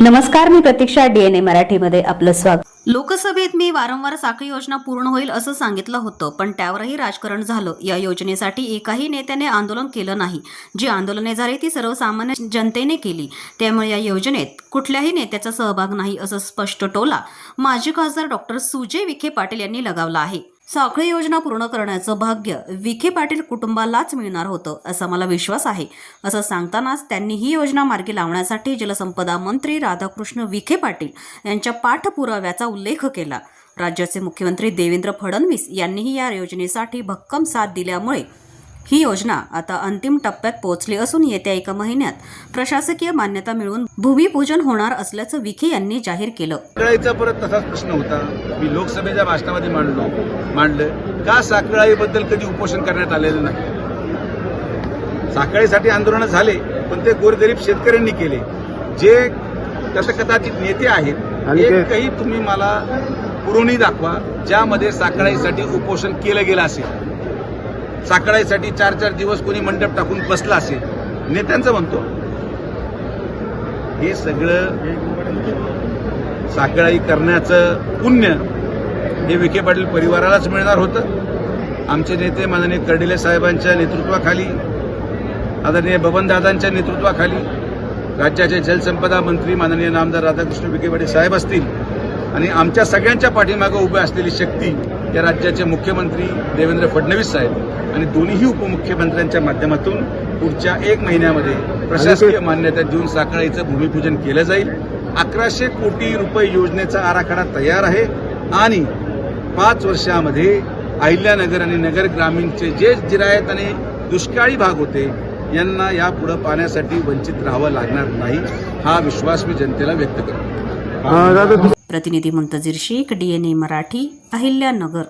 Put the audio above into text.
नमस्कार मी प्रतीक्षा डीएनए मराठीमध्ये आपलं स्वागत. लोकसभेत मी वारंवार साखळी योजना पूर्ण होईल असं सांगितलं होतं पण त्यावरही राजकारण झालं. या योजनेसाठी एकाही नेत्याने आंदोलन केलं नाही. जी आंदोलने झाली ती सर्वसामान्य जनतेने केली. त्यामुळे या योजनेत कुठल्याही नेत्याचा सहभाग नाही असं स्पष्ट टोला माजी खासदार डॉक्टर सुजय विखे पाटील यांनी लगावला आहे. साखळी योजना पूर्ण करण्याचं भाग्य विखे पाटील कुटुंबालाच मिळणार होतं असा मला विश्वास आहे. असं सांगतानाच त्यांनी ही योजना मार्गी लावण्यासाठी जलसंपदा मंत्री राधाकृष्ण विखे पाटील यांच्या पाठपुराव्याचा उल्लेख केला. राज्याचे मुख्यमंत्री देवेंद्र फडणवीस यांनीही या योजनेसाठी भक्कम साथ दिल्यामुळे ही योजना आता अंतिम टप्प्यात पोहोचली असून येत्या एका महिन्यात प्रशासकीय मान्यता मिळून भूमिपूजन होणार असल्याचं विखे यांनी जाहीर केलं. साखळाईचा परत तसाच प्रश्न होता. मी लोकसभेच्या भाषणामध्ये मांडलो. मांडलं. का साखळाईबद्दल कधी उपोषण करण्यात आलेलं नाही? साखळीसाठी आंदोलन झाले पण ते गोरगरीब शेतकऱ्यांनी केले. जे कथाकथाचित नेते आहेत एकही तुम्ही मला पुरवणी दाखवा ज्यामध्ये साखळाईसाठी उपोषण केलं गेलं असेल. साखळाईसाठी चार चार दिवस कोणी मंडप टाकून बसला असेल. नेत्यांचं म्हणतो. हे सगळं साखळाई करण्याचं पुण्य हे विखे पाटील परिवारालाच मिळणार होतं. आमचे नेते माननीय कर्डिले साहेबांच्या नेतृत्वाखाली आदरणीय बबनदादांच्या नेतृत्वाखाली राज्याचे जलसंपदा मंत्री माननीय नामदार राधाकृष्ण विखे पाटील साहेब असतील आणि आमच्या सगळ्यांच्या पाठीमागं उभे असलेली शक्ती या राज्याचे मुख्यमंत्री देवेंद्र फडणवीस साहेब. आणि दोन्हीही उपमुख्यमंत्र्यांच्या माध्यमातून पुढच्या एक महिन्यामध्ये प्रशासकीय मान्यता देऊन साखळाईचं भूमिपूजन केलं जाईल. अकराशे कोटी रुपये योजनेचा आराखडा तयार आहे. आणि पाच वर्षामध्ये अहिल्यानगर आणि नगर ग्रामीणचे जे जिरायत आणि दुष्काळी भाग होते यांना यापुढे पाण्यासाठी वंचित राहावं लागणार नाही हा विश्वास मी जनतेला व्यक्त करतो. प्रतिनिधी मुंतजीर शेख डीएनए मराठी अहिल्यानगर.